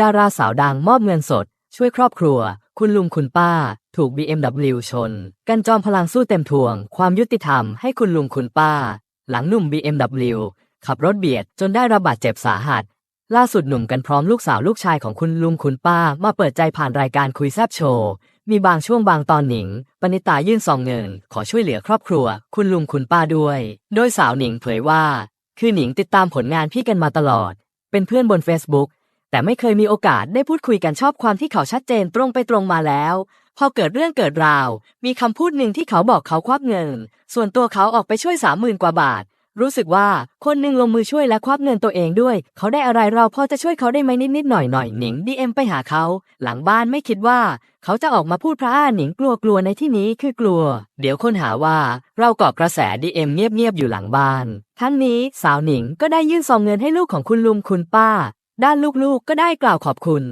ดาราสาวดังมอบเงินสด ช่วยครอบครัว คุณลุงคุณป้า ถูก BMW ชน กันจอมพลังสู้เต็มทวง ความยุติธรรมให้คุณลุงคุณป้า หลังหนุ่ม BMW ขับรถเบียดจนได้รับบาดเจ็บสาหัส ล่าสุดหนุ่มกันพร้อมลูกสาวลูกชายของคุณลุงคุณป้า มาเปิดใจผ่านรายการคุยแซบโชว์ มีบางช่วงบางตอนหนิง ปณิตายื่นซองเงิน ขอช่วยเหลือครอบครัว คุณลุงคุณป้าด้วย โดยสาวหนิงเผยว่า คือหนิงติดตามผลงานพี่กันมาตลอด เป็นเพื่อนบน Facebook แต่ไม่เคยมีโอกาสได้พูดคุยกันชอบความที่เขาชัดเจนตรงไปตรงมาแล้ว พอเกิดเรื่องเกิดราว มีคำพูดหนึ่งที่เขาบอกเขาควักเงิน ส่วนตัวเขาออกไปช่วยสามหมื่นกว่าบาท รู้สึกว่าคนหนึ่งลงมือช่วยและควักเงินตัวเองด้วย เขาได้อะไรเราพอจะช่วยเขาได้ไหมนิดนิดๆหน่อยหน่อยหนิงดีเอ็มไปหาเขา หลังบ้านไม่คิดว่า เขาจะออกมาพูดพระอ้าหนิงกลัวกลัวในที่นี้คือกลัว เดี๋ยวคนหาว่าเราเกาะกระแสดีเอ็มเงียบๆอยู่หลังบ้าน ทั้งนี้สาวหนิงก็ได้ยื่นซองเงินให้ลูกของคุณลุงคุณป้า ด้านลูกๆก็ได้กล่าวขอบคุณ